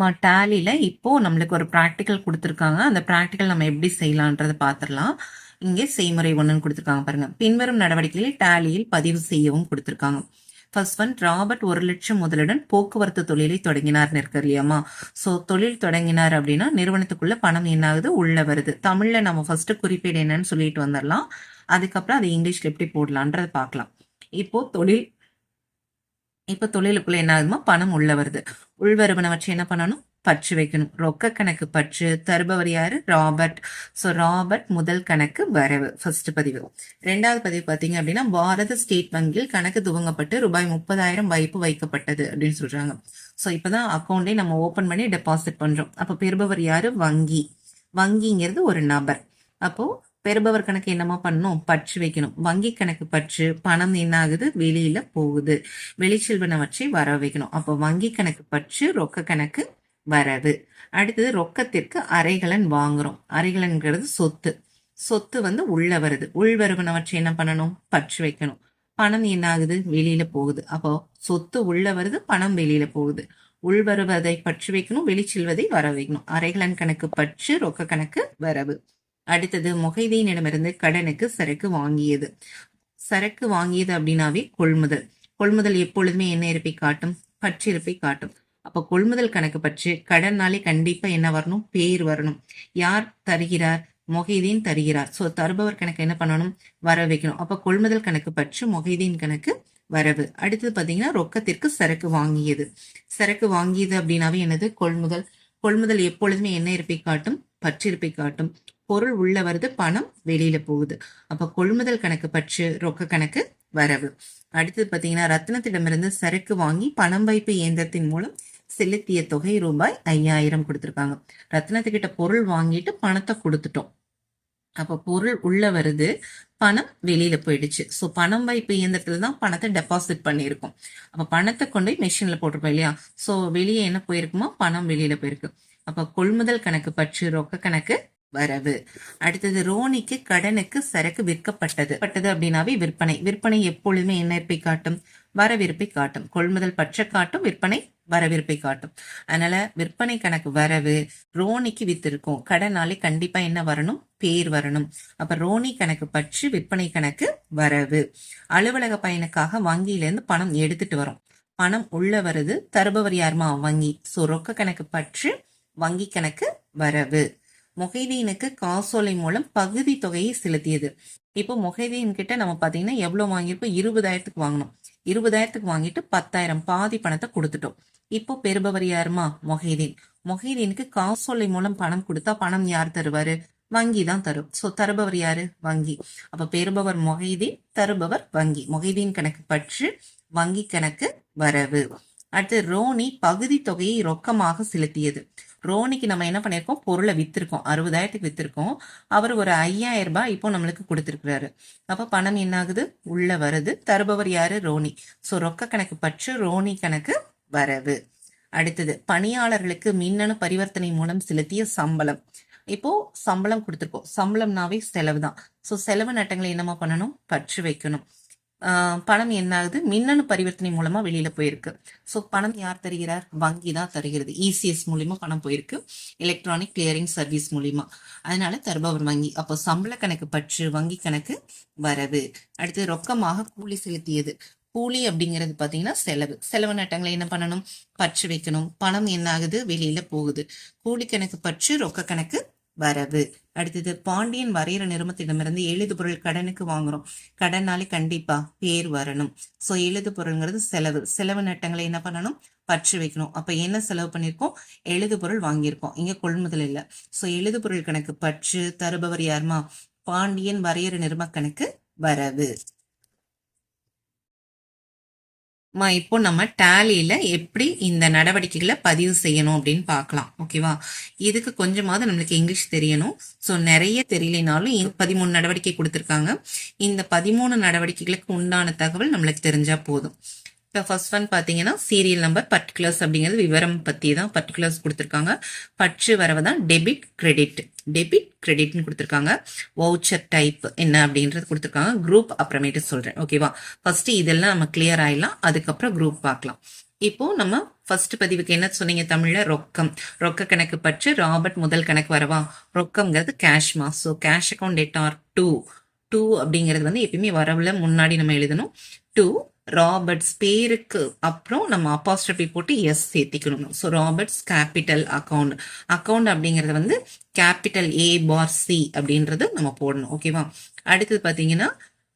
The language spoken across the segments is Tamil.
மா டேலியில் இப்போது நம்மளுக்கு ஒரு ப்ராக்டிக்கல் கொடுத்துருக்காங்க. அந்த ப்ராக்டிக்கல் நம்ம எப்படி செய்யலான்றதை பார்த்துடலாம் இங்கே செய்முறை ஒன்றுன்னு கொடுத்துருக்காங்க பாருங்கள் பின்வரும் நடவடிக்கைகளில் டேலியில் பதிவு செய்யவும் கொடுத்துருக்காங்க. ஃபர்ஸ்ட் ஒன் ராபர்ட் ஒரு லட்சம் முதலுடன் போக்குவரத்து தொழிலை தொடங்கினார்னு இருக்கு இல்லையாமா ஸோ தொழில் தொடங்கினார் அப்படின்னா நிறுவனத்துக்குள்ள பணம் என்னாகுது? உள்ளே உள்ள வருது. தமிழில் நம்ம ஃபர்ஸ்ட் குறிப்பீடு என்னன்னு சொல்லிட்டு வந்துடலாம். அதுக்கப்புறம் அதை இங்கிலீஷில் எப்படி போடலான்றதை பார்க்கலாம் இப்போ தொழில் இப்போ தொழிலுக்குள்ள என்ன ஆகுதுமா பணம் உள்ள வருது. உள்வருவனவற்றை என்ன பண்ணணும்? பற்று வைக்கணும். ரொக்க கணக்கு பற்று. தருபவர் யாரு? ராபர்ட். ஸோ ராபர்ட் முதல் கணக்கு வரவு. ஃபர்ஸ்ட் பதிவு. ரெண்டாவது பதிவு பார்த்தீங்க அப்படின்னா பாரத ஸ்டேட் வங்கியில் கணக்கு துவங்கப்பட்டு ரூபாய் முப்பதாயிரம் வைப்பு வைக்கப்பட்டது அப்படின்னு சொல்றாங்க. ஸோ இப்போதான் அக்கௌண்டே நம்ம ஓப்பன் பண்ணி டெபாசிட் பண்றோம். அப்போ பெறுபவர் யாரு? வங்கி. வங்கிங்கிறது ஒரு நபர். அப்போ பெறுபவர் கணக்கு என்னமா பண்ணணும் பற்று வைக்கணும். வங்கி கணக்கு பற்று பணம் என்ன ஆகுது வெளியில போகுது. வெளிச்செல்வனவற்றை வர வைக்கணும். அப்போ வங்கி கணக்கு பற்று ரொக்க கணக்கு வரவு. அடுத்தது ரொக்கத்திற்கு அரைகலன் வாங்குறோம். அரைகலன்கிறது சொத்து. சொத்து வந்து உள்ள வருது. உள்வருவனவற்றை என்ன பண்ணணும்? பற்று வைக்கணும். பணம் என்ன ஆகுது வெளியில போகுது. அப்போ சொத்து உள்ள வருது பணம் வெளியில போகுது. உள்வருவதை பற்று வைக்கணும் வெளிச்செல்வதை வர வைக்கணும். அரைகலன் கணக்கு பற்று ரொக்க கணக்கு வரவு. அடுத்தது முகைதீனிடமிருந்து கடனுக்கு சரக்கு வாங்கியது. சரக்கு வாங்கியது அப்படின்னாவே கொள்முதல். கொள்முதல் எப்பொழுதுமே என்ன இருப்பை காட்டும்? பற்றிருப்பை காட்டும். அப்போ கொள்முதல் கணக்கு பற்றி கடன்னாலே கண்டிப்பா என்ன வரணும்? பேர் வரணும். யார் தருகிறார்? மொஹிதீன் தருகிறார். ஸோ தருபவர் கணக்கு என்ன பண்ணணும்? வர வைக்கணும். அப்போ கொள்முதல் கணக்கு பற்றி மொஹிதீன் கணக்கு வரவு. அடுத்தது பார்த்தீங்கன்னா ரொக்கத்திற்கு சரக்கு வாங்கியது. சரக்கு வாங்கியது அப்படின்னாவே என்னது? கொள்முதல். கொள்முதல் எப்பொழுதுமே என்ன இருப்பை காட்டும்? பற்றிருப்பை காட்டும். பொருள் உள்ள வருது பணம் வெளியில போகுது. அப்ப கொள்முதல் கணக்கு பற்று ரொக்க கணக்கு வரவு. அடுத்தது பாத்தீங்கன்னா ரத்னத்திடமிருந்து சரக்கு வாங்கி பணம் வைப்பு இயந்திரத்தின் மூலம் செலுத்திய தொகை ரூபாய் ஐயாயிரம் கொடுத்துருக்காங்க. ரத்னத்துக்கிட்ட பொருள் வாங்கிட்டு பணத்தை கொடுத்துட்டோம். அப்போ பொருள் உள்ள வருது பணம் வெளியில போயிடுச்சு. ஸோ பணம் வைப்பு இயந்திரத்துல தான் பணத்தை டெபாசிட் பண்ணியிருக்கோம். அப்போ பணத்தை கொண்டு போய் மிஷினில் போட்டிருப்போம் இல்லையா? ஸோ வெளியே என்ன போயிருக்குமா? பணம் வெளியில போயிருக்கு. அப்ப கொள்முதல் கணக்கு பற்று ரொக்க கணக்கு வரவு. அடுத்தது ரோனிக்கு கடனுக்கு சரக்கு விற்கப்பட்டது. பட்டது அப்படின்னாவே விற்பனை. விற்பனை எப்பொழுதுமே என்ன இருப்பை காட்டும்? வரவிருப்பை காட்டும். கொள்முதல் பற்ற காட்டும் விற்பனை வரவிருப்பை காட்டும். அதனால விற்பனை கணக்கு வரவு ரோனிக்கு வித்திருக்கும். கடனாலே கண்டிப்பா என்ன வரணும்? பேர் வரணும். அப்ப ரோனி கணக்கு பற்று விற்பனை கணக்கு வரவு. அலுவலக பயனுக்காக வங்கியிலேருந்து பணம் எடுத்துட்டு வரும். பணம் உள்ள வருது. தருபவர் யாருமா? வங்கி. சோ ரொக்க கணக்கு பற்று வங்கி கணக்கு வரவு. மொஹைதீனுக்கு காசோலை மூலம் பகுதி தொகையை செலுத்தியது. இப்போ மொஹைதீன் கிட்ட நம்ம பாத்தீங்கன்னா எவ்வளவு வாங்கியிருப்போம் இருபதாயிரத்துக்கு வாங்கணும் இருபதாயிரத்துக்கு வாங்கிட்டு பத்தாயிரம் பாதி பணத்தை கொடுத்துட்டோம். இப்போ பெறுபவர் யாருமா? மொஹைதீன். மொஹைதீனுக்கு காசோலை மூலம் பணம் கொடுத்தா பணம் யார் தருவாரு? வங்கி தான் தரும். சோ தருபவர் யாரு? வங்கி. அப்ப பெறுபவர் மொஹைதீன் தருபவர் வங்கி. மொஹைதீன் கணக்கு பற்று வங்கி கணக்கு வரவு. அடுத்து ரோனி பகுதி தொகையை ரொக்கமாக செலுத்தியது. ரோனிக்கு நம்ம என்ன பண்ணியிருக்கோம் பொருளை வித்திருக்கோம். அறுபதாயிரத்துக்கு வித்திருக்கோம். அவர் ஒரு ஐயாயிரம் ரூபாய் இப்போ நம்மளுக்கு கொடுத்துருக்கிறாரு. அப்போ பணம் என்ன ஆகுது உள்ள வருது. தருபவர் யாரு? ரோனி. ஸோ ரொக்க கணக்கு பற்று ரோனி கணக்கு வரவு. அடுத்தது பணியாளர்களுக்கு மின்னணு பரிவர்த்தனை மூலம் செலுத்திய சம்பளம். இப்போ சம்பளம் கொடுத்துருக்கோம். சம்பளம்னாவே செலவு தான் ஸோ செலவு நட்டங்களை என்னமா பண்ணணும்? பற்று வைக்கணும். பணம் என்ன ஆகுது மின்னணு பரிவர்த்தனை மூலமா வெளியில போயிருக்கு. ஸோ பணம் யார் தருகிறார்? வங்கி தான் தருகிறது. இசிஎஸ் மூலியமா பணம் போயிருக்கு. எலக்ட்ரானிக் கிளியரிங் சர்வீஸ் மூலியமா. அதனால தருபவர் வங்கி. அப்போ சம்பள கணக்கு பற்று வங்கி கணக்கு வரவு. அடுத்து ரொக்கமாக கூலி செலுத்தியது. கூலி அப்படிங்கிறது பார்த்தீங்கன்னா செலவு. செலவு நட்டங்களை என்ன பண்ணணும்? பற்று வைக்கணும். பணம் என்ன ஆகுது வெளியில போகுது. கூலி கணக்கு பற்று ரொக்க கணக்கு வரவு. அடுத்தது பாண்டியன் வரைகிற நிறுவனத்திடமிருந்து எழுது பொருள் கடனுக்கு வாங்குறோம். கடனாலே கண்டிப்பா பேர் வரணும். ஸோ எழுது பொருள்ங்கிறது செலவு. செலவு நட்டங்களை என்ன பண்ணணும்? பற்று வைக்கணும். அப்ப என்ன செலவு பண்ணியிருக்கோம் எழுது பொருள் வாங்கியிருக்கோம். இங்க கொள்முதல் இல்லை. ஸோ எழுது பொருள் கணக்கு பற்று தருபவர் யாருமா? பாண்டியன் வரையற நிறுவ கணக்கு வரவு. இப்போ நம்ம டேலியில எப்படி இந்த நடவடிக்கைகளை பதிவு செய்யணும் அப்படின்னு பார்க்கலாம். ஓகேவா இதுக்கு கொஞ்சமாவது நம்மளுக்கு இங்கிலீஷ் தெரியணும். ஸோ நிறைய தெரியலனாலும் பதிமூணு நடவடிக்கை கொடுத்துருக்காங்க. இந்த பதிமூணு நடவடிக்கைகளுக்கு உண்டான தகவல் நம்மளுக்கு தெரிஞ்சால் போதும். இப்போ ஃபர்ஸ்ட் ஒன் பார்த்தீங்கன்னா சீரியல் நம்பர் பர்டிகுலர்ஸ் அப்படிங்கிறது விவரம் பற்றி தான் பர்டிகுலர்ஸ் கொடுத்துருக்காங்க. பற்று வரவு தான் டெபிட் கிரெடிட் டெபிட் கிரெடிட்னு கொடுத்துருக்காங்க. வவுச்சர் டைப் என்ன அப்படின்றது கொடுத்துருக்காங்க. குரூப் அப்புறமேட்டு சொல்கிறேன் ஓகேவா ஃபர்ஸ்ட்டு இதெல்லாம் நம்ம கிளியர் ஆயிடலாம். அதுக்கப்புறம் குரூப் பார்க்கலாம். இப்போது நம்ம ஃபர்ஸ்ட் பதிவுக்கு என்ன சொன்னீங்க தமிழில்? ரொக்கம். ரொக்க கணக்கு பற்று ராபர்ட் முதல் கணக்கு வரவா? ரொக்கம்ங்கிறது கேஷ்மா so cash account debtor to to அப்படிங்கிறது வந்து எப்பயுமே வரவுல முன்னாடி நம்ம எழுதணும். டூ ராபர்ட்ஸ் பேருக்கு அப்புறம் நம்ம அப்பாஸ்ட்ரபி போட்டு S சேர்த்திக்கணும். So Robert's capital account account அப்படிங்கிறது வந்து கேபிட்டல் ஏ பார் சி அப்படின்றது நம்ம போடணும். ஓகேவா அடுத்தது பார்த்தீங்கன்னா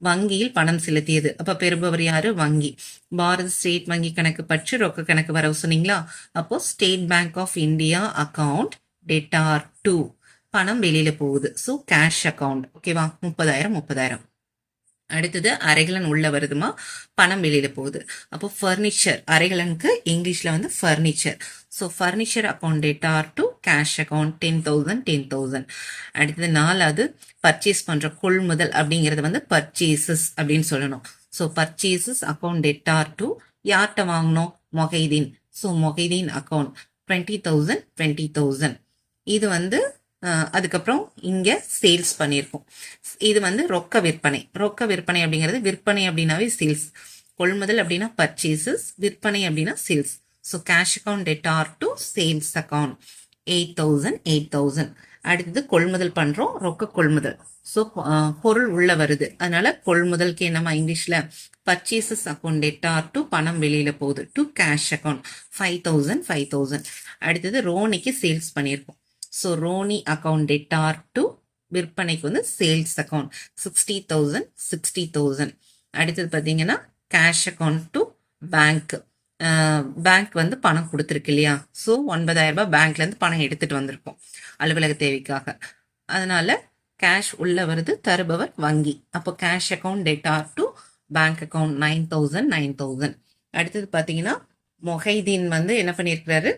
வங்கியில் பணம் செலுத்தியது. அப்ப பெறுபவர் யாரு? வங்கி. பாரத ஸ்டேட் வங்கி கணக்கு பற்றி ரொக்க கணக்கு வரவு சொன்னீங்களா? அப்போ State Bank of India account debtor to பணம் வெளியில போகுது. ஸோ கேஷ் அக்கவுண்ட் ஓகேவா முப்பதாயிரம் முப்பதாயிரம். அடுத்தது அரைகலன் உள்ளே வருதுமா? பணம் வெளியில் போகுது. அப்போ ஃபர்னிச்சர் அரைகலனுக்கு இங்கிலீஷில் வந்து furniture so furniture account debtor to cash account ten thousand ten thousand அடுத்தது நாலாவது பர்ச்சேஸ் பண்ணுற கொள்முதல் அப்படிங்கிறது வந்து பர்ச்சேசஸ் அப்படின்னு சொல்லணும். So purchases account debtor to யார்கிட்ட வாங்கினோம் Mohideen. So Mohideen account twenty thousand twenty thousand இது வந்து அதுக்கப்புறம் இங்கே சேல்ஸ் பண்ணியிருக்கோம் இது வந்து ரொக்க விற்பனை. ரொக்க விற்பனை அப்படிங்கிறது விற்பனை அப்படின்னாவே சேல்ஸ் கொள்முதல் அப்படின்னா பர்ச்சேசஸ் விற்பனை அப்படின்னா sales so cash account or to sales account eight thousand eight thousand அடுத்தது கொள்முதல் பண்ணுறோம் ரொக்க கொள்முதல். ஸோ பொருள் உள்ளே வருது. அதனால கொள்முதலுக்கு என்னமா இங்கிலீஷில்? பர்ச்சேசஸ் அக்கௌண்ட் டெட்டார் டு பணம் வெளியில் போகுது. To cash account five thousand five thousand அடுத்தது ரோனிக்கு சேல்ஸ் பண்ணியிருக்கோம் so Ronnie account debtor to விற்பனைக்கு வந்து sales account sixty thousand sixty thousand அடுத்தது பார்த்தீங்கன்னா cash account to bank bank வந்து பணம் கொடுத்துருக்கு இல்லையா? ஸோ ஒன்பதாயிரம் ரூபாய் பேங்க்லேருந்து பணம் எடுத்துகிட்டு வந்திருக்கோம் அலுவலக தேவைக்காக. அதனால் கேஷ் உள்ளே வருது தருபவர் வங்கி. அப்போ cash account debtor to bank account nine thousand nine thousand அடுத்தது பார்த்தீங்கன்னா மொஹைதீன் வந்து என்ன பண்ணியிருக்கிறாரு?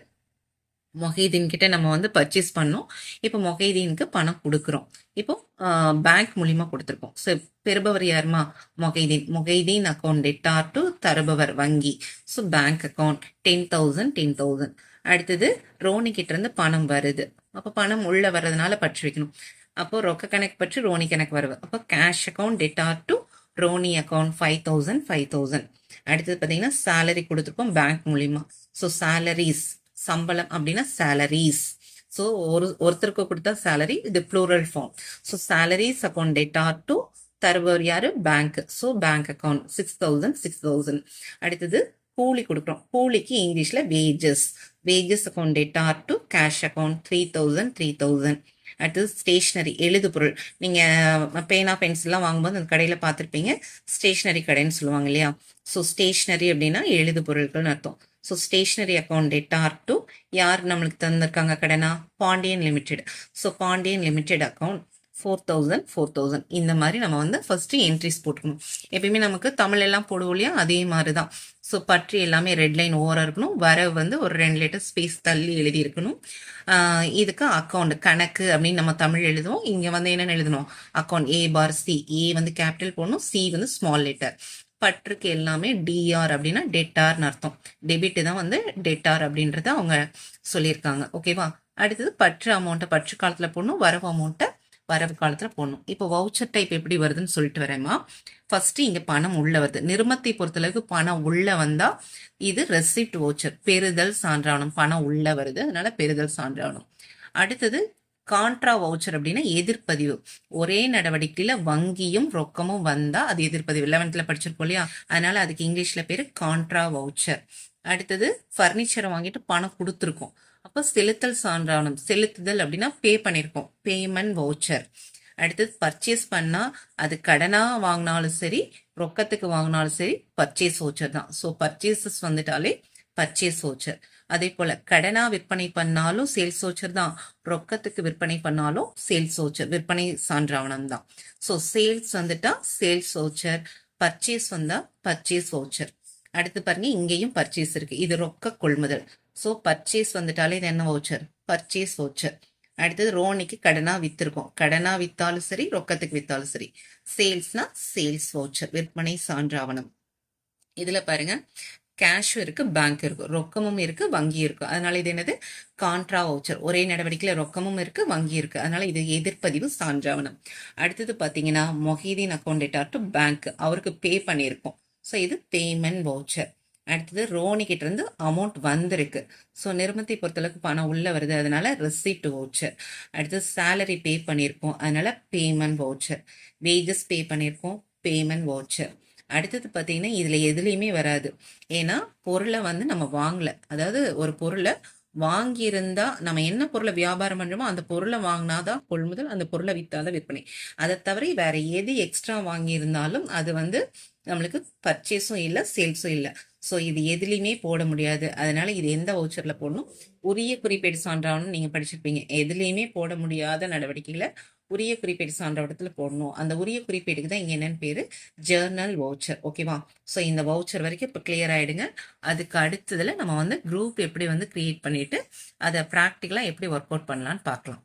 மொஹீதீன் கிட்ட நம்ம வந்து பர்ச்சேஸ் பண்ணோம். இப்போ மொஹீதீனுக்கு பணம் கொடுக்குறோம். இப்போ பேங்க் மூலியமா கொடுத்துருக்கோம். ஸோ பெறுபவர் யாருமா? Mohideen. Mohideen account debtor to தருபவர் வங்கி. So bank account ten thousand ten thousand அடுத்தது ரோனி கிட்ட இருந்து பணம் வருது. அப்போ பணம் உள்ள வர்றதுனால பற்று வைக்கணும். அப்போ ரொக்க கணக்கு பற்றி ரோனி கணக்கு வருது. அப்போ cash account debtor to Ronnie account five thousand five thousand அடுத்தது பார்த்தீங்கன்னா சேலரி கொடுத்துருப்போம் பேங்க் மூலியமா. ஸோ சேலரிஸ் சம்பளம் அப்படின்னா சேலரிஸ் ஸோ ஒரு ஒருத்தருக்கு கொடுத்தா சேலரி இது plural form so salaries account debtor to தருபவர் யாரு? Bank so bank account six thousand six thousand அடுத்தது கூலி கொடுக்குறோம். கூலிக்கு இங்கிலீஷில் wages wages account debtor to cash account three thousand three thousand அடுத்தது ஸ்டேஷ்னரி எழுது பொருள். பேனா பென்சில்லாம் வாங்கும்போது அந்த கடையில் பார்த்துருப்பீங்க ஸ்டேஷ்னரி கடைன்னு சொல்லுவாங்க இல்லையா? ஸோ ஸ்டேஷ்னரி அப்படின்னா எழுது பொருட்கள்னு அர்த்தம். So stationery account debtor to யார் நம்மளுக்கு தந்திருக்காங்க கடனா? Pandian limited so Pandian limited account four thousand four thousand இந்த மாதிரி நம்ம வந்து ஃபஸ்ட்டு என்ட்ரிஸ் போட்டுக்கணும். எப்பயுமே நமக்கு தமிழ் எல்லாம் போடுவோம் இல்லையா? அதே மாதிரி தான். ஸோ பற்றி எல்லாமே ரெட் லைன் ஓவராக இருக்கணும். வர வந்து ஒரு ரெண்டு லிட்டர் ஸ்பேஸ் தள்ளி எழுதி இருக்கணும் இதுக்கு அக்கௌண்ட் கணக்கு அப்படின்னு நம்ம தமிழ் எழுதுவோம். இங்கே வந்து என்னென்னு எழுதணும்? Account A bar C A வந்து கேபிட்டல் போடணும். சி வந்து ஸ்மால் லெட்டர் பற்றுக்கு எல்லாமே டிஆர் அப்படின்னா டெட்டார்னு அர்த்தம். டெபிட் தான் வந்து டெட்டார் அப்படின்றத அவங்க சொல்லியிருக்காங்க. ஓகேவா அடுத்தது பற்று அமௌண்ட்டை பற்று காலத்தில் போடணும் வரவு அமௌண்ட்டை வரவு காலத்தில் போடணும். இப்போ வவுச்சர் டைப் எப்படி வருதுன்னு சொல்லிட்டு வரேம்மா ஃபஸ்ட்டு இங்கே பணம் உள்ள வருது. நிறுமத்தை பொறுத்தளவுக்கு பணம் உள்ளே வந்தால் இது ரெசிப்ட் வவுச்சர் பெறுதல் சான்றாவணம். பணம் உள்ளே வருது. அதனால் பெறுதல் சான்றாவணம். அடுத்தது கான்ட்ரா வவுச்சர் அப்படின்னா எதிர்ப்பதிவு. ஒரே நடவடிக்கையில் வங்கியும் ரொக்கமும் வந்தால் அது எதிர்ப்பதிவு. லெவன்த்தில் படிச்சிருக்கோம் இல்லையா? அதனால அதுக்கு இங்கிலீஷில் பேர் கான்ட்ரா வவுச்சர். அடுத்தது ஃபர்னிச்சரை வாங்கிட்டு பணம் கொடுத்துருக்கோம். அப்போ செலுத்தல் சான்றானம் செலுத்துதல் அப்படின்னா பே பண்ணியிருக்கோம் பேமெண்ட் வவுச்சர் அடுத்தது பர்ச்சேஸ் பண்ணால் அது கடனாக வாங்கினாலும் சரி ரொக்கத்துக்கு வாங்கினாலும் சரி பர்ச்சேஸ் வவுச்சர் தான். ஸோ பர்ச்சேசஸ் வந்துட்டாலே பர்ச்சேஸ் வவுச்சர் அதே போல கடனா விற்பனை பண்ணாலும் சேல்ஸ் ஓச்சர் தான். ரொக்கத்துக்கு விற்பனை பண்ணாலும் சேல்ஸ் ஓச்சர் விற்பனை சான்றாவணம் தான் ஸோ சேல்ஸ் வந்துட்டா சேல்ஸ் ஓச்சர் பர்ச்சேஸ் வந்தா பர்ச்சேஸ் வவுச்சர் அடுத்து பாருங்க இங்கேயும் பர்ச்சேஸ் இருக்கு. இது ரொக்க கொள்முதல். ஸோ பர்ச்சேஸ் வந்துட்டாலே இது என்ன வவுச்சர் பர்ச்சேஸ் ஓச்சர் அடுத்தது ரோனிக்கு கடனா வித்திருக்கோம். கடனா வித்தாலும் சரி ரொக்கத்துக்கு வித்தாலும் சரி. சேல்ஸ்னா சேல்ஸ் வவுச்சர் விற்பனை சான்றாவணம் இதுல பாருங்க கேஷும் இருக்குது பேங்க் இருக்குது ரொக்கமும் இருக்குது வங்கி இருக்குது அதனால் இது என்னது? கான்ட்ரா வவுச்சர் ஒரே நடவடிக்கையில் ரொக்கமும் இருக்குது வங்கி இருக்குது அதனால் இது எதிர்ப்பதிவு சான்றாவணம். அடுத்தது பார்த்தீங்கன்னா Mohideen account debtor to bank அவருக்கு பே பண்ணியிருக்கோம். ஸோ இது பேமெண்ட் வவுச்சர் அடுத்தது ரோனிக்கிட்ட இருந்து அமௌண்ட் வந்திருக்கு. ஸோ நிறுவனத்தை பொறுத்தளவுக்கு பணம் உள்ளே வருது. அதனால ரெசிப்ட் வவுச்சர் அடுத்தது சேலரி பே பண்ணியிருக்கோம். அதனால பேமெண்ட் வவுச்சர் வேஜஸ் பே பண்ணியிருக்கோம் பேமெண்ட் வவுச்சர் அடுத்தது பார்த்தீங்கன்னா இதில் எதுலேயுமே வராது. ஏன்னா பொருளை வந்து நம்ம வாங்கலை. அதாவது ஒரு பொருளை வாங்கியிருந்தா நம்ம என்ன பொருளை வியாபாரம் பண்ணுறோமோ அந்த பொருளை வாங்கினாதான் கொள்முதல் அந்த பொருளை விற்றாதான் விற்பனை. அதை தவிர வேற எது எக்ஸ்ட்ரா வாங்கியிருந்தாலும் அது வந்து நம்மளுக்கு பர்ச்சேஸும் இல்லை சேல்ஸும் இல்லை. ஸோ இது எதுலேயுமே போட முடியாது. அதனால இது எந்த வவுச்சரில் போடணும்? உரிய குறிப்பேடு சான்றாவணும் நீங்கள் படிச்சிருப்பீங்க. எதுலேயுமே போட முடியாத நடவடிக்கைகளை உரிய குறிப்பேடு சான்றவடத்தில் போடணும். அந்த உரிய குறிப்பேடுக்கு தான் இங்கே என்னென்னு பேர்? ஜேர்னல் வவுச்சர் ஓகேவா ஸோ இந்த வவுச்சர் வரைக்கும் இப்போ கிளியர் ஆகிடுங்க அதுக்கு அடுத்ததில் நம்ம வந்து குரூப் எப்படி வந்து க்ரியேட் பண்ணிவிட்டு அதை ப்ராக்டிக்கலாக எப்படி ஒர்க் அவுட் பண்ணலான்னு பார்க்கலாம்.